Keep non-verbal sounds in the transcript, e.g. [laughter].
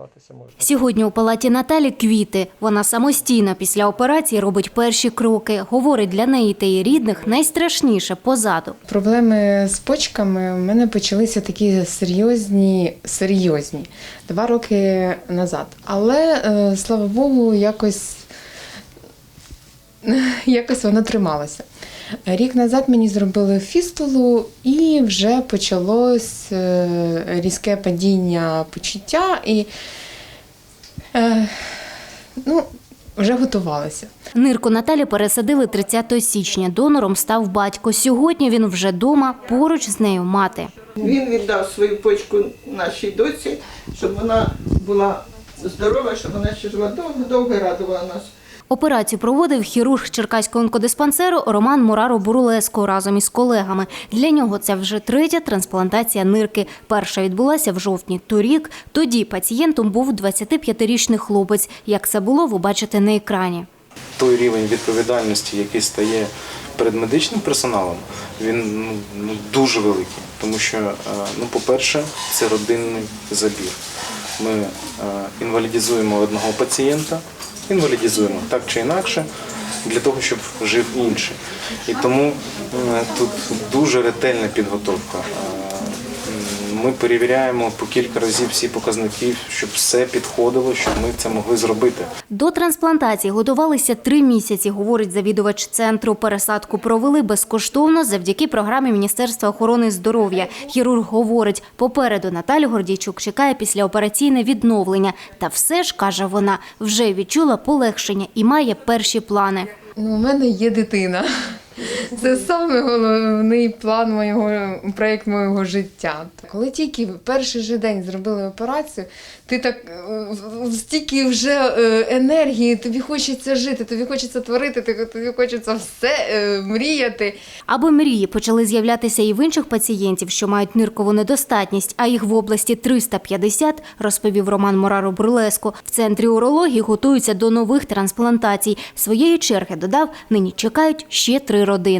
доторкатися можна. Сьогодні у палаті Наталі квіти. Вона самостійно після операції робить перші кроки. Говорить, для неї та її рідних найстрашніше позаду. Проблеми з почками у мене почалися такі серйозні, серйозні два роки назад. Але е, слава Богу, якось, [laughs] якось воно трималося. Рік назад мені зробили фістулу, і вже почалось е, різке падіння почуття, і е, ну, вже готувалася. Нирку Наталі пересадили 30 січня. Донором став батько. Сьогодні він вже дома, поруч з нею мати. Він віддав свою почку нашій доці, щоб вона була здорова, щоб вона ще жила довго-довго радувала нас. Операцію проводив хірург Черкаського онкодиспансеру Роман Мураро Бурулеско разом із колегами. Для нього це вже третя трансплантація нирки. Перша відбулася в жовтні торік. Тоді пацієнтом був 25-річний хлопець. Як це було, ви бачите на екрані. той рівень відповідальності, який стає перед медичним персоналом, він ну, дуже великий. Тому що, е, ну, по-перше, це родинний забір. Ми е, інвалідізуємо одного пацієнта, інвалідізуємо так чи інакше, для того, щоб жив інший. І тому е, тут дуже ретельна підготовка. Ми перевіряємо по кілька разів всі показники, щоб все підходило, щоб ми це могли зробити. До трансплантації готувалися три місяці, говорить завідувач центру. Пересадку провели безкоштовно завдяки програмі Міністерства охорони здоров'я. Хірург говорить, попереду Наталю Гордійчук чекає післяопераційне відновлення. Та все ж, каже вона, вже відчула полегшення і має перші плани. Ну, у мене є дитина. Це саме головний план моєго проєкт моєго життя. Коли тільки перший же день зробили операцію, ти так е, стільки вже е, енергії, тобі хочеться жити, тобі хочеться творити, тобі- тобі хочеться все е, мріяти. Аби мрії почали з'являтися і в інших пацієнтів, що мають ниркову недостатність, а їх в області 350, розповів Роман Мораро Бурлеско. В центрі урології готуються до нових трансплантацій. Своєї черги додав, нині чекають ще три родини.